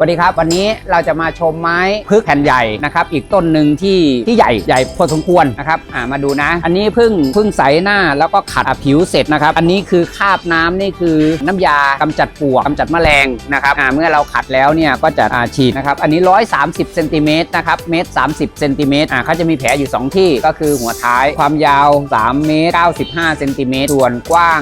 สวัสดีครับวันนี้เราจะมาชมไม้พึกแผ่นใหญ่นะครับอีกต้นหนึ่งที่ที่ใหญ่ใหญ่พอสมควรนะครับอ่ามาดูนะ อันนี้พึ่งพึ่งใสหน้าแล้วก็ขัดผิวเสร็จนะครับ อันนี้คือคาบน้ำนี่คือน้ำยากำจัดปวกกำจัดแมลงนะครับอ่าเมื่อเราขัดแล้วเนี่ยก็จะอ่าฉีดนะครับอันนี้ 130เซนติเมตรนะครับเมตร30เซนติเมตรอ่าเขาจะมีแผลอยู่ 2 ที่ก็คือหัวท้ายความยาว3เมตร95เซนติเมตรส่วนกว้าง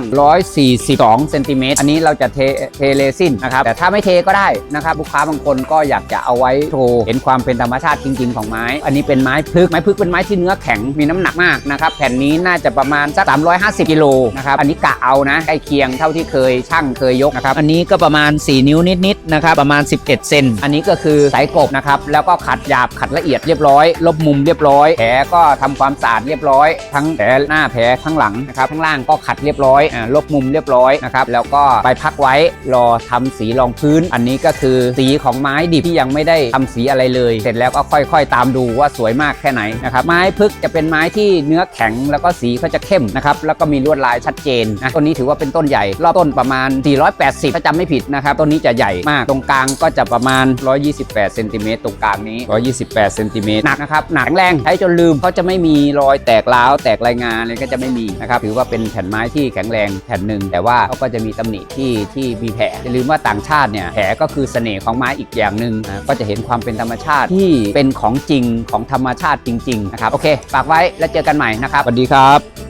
142เซนติเมตรอันนี้เราจะเทเทเลซินนะครับแต่ถ้าไม่เทก็ได้นะครับลูกค้าบางคนก็อยากจะเอาไว้โชว์เห็นความเป็นธรรมชาติจริง ๆ ของไม้ อันนี้เป็นไม้พฤกษ์ไม้พฤกษ์เป็นไม้ที่เนื้อแข็งมีน้ำหนักมากนะครับแผ่นนี้น่าจะประมาณสัก350กิโลนะครับอันนี้กะเอานะใกล้เคียงเท่าที่เคยช่างเคยยกนะครับอันนี้ก็ประมาณ 4 นิ้วนิดๆนะครับประมาณ 11 เซนอันนี้ก็คือสายกบนะครับแล้วก็ขัดหยาบขัดละเอียดเรียบร้อย ลบมุมเรียบร้อยแผลก็ทำความสะอาดเรียบร้อย ทั้งแผลหน้าแผลข้างหลังนะครับข้างล่างก็ขัดเรียบร้อยอ่าลบมุมเรียบร้อยนะครับแล้วก็ไปพักไว้รอทำสีรองพื้น อันนี้ก็คือสีของไม้ดิบที่ยังไม่ได้ทำสีอะไรเลย เสร็จแล้วก็ค่อยๆ ตามดูว่าสวยมากแค่ไหนนะครับไม้พึกษ์จะเป็นไม้ที่เนื้อแข็งแล้วก็สีเขาจะเข้มนะครับแล้วก็มีลวดลายชัดเจนนะต้นนี้ถือว่าเป็นต้นใหญ่ รอบต้นประมาณ 480 ถ้าจำไม่ผิดนะครับต้นนี้จะใหญ่มากตรงกลางก็จะประมาณ 128เซนติเมตรตรงกลางนี้ 128เซนติเมตรหนักนะครับหนักแรงใช้จนลืมเขาจะไม่มีรอยแตกร้าวแตกรายงานอะไรก็จะไม่มีนะครับถือว่าเป็นแผ่นไม้ที่แข็งแรงแผ่นหนึ่งแต่ว่าเขาก็จะมีตำหนิที่ที่มีแผลอย่าลืมว่าต่างชาติเนี่ยแผลก็คือเสน่ห์ของไม้อีกอย่างหนึ่งนะก็จะเห็นความเป็นธรรมชาติที่เป็นของจริงของธรรมชาติจริงๆนะครับโอเคฝากไว้แล้วเจอกันใหม่นะครับสวัสดีครับ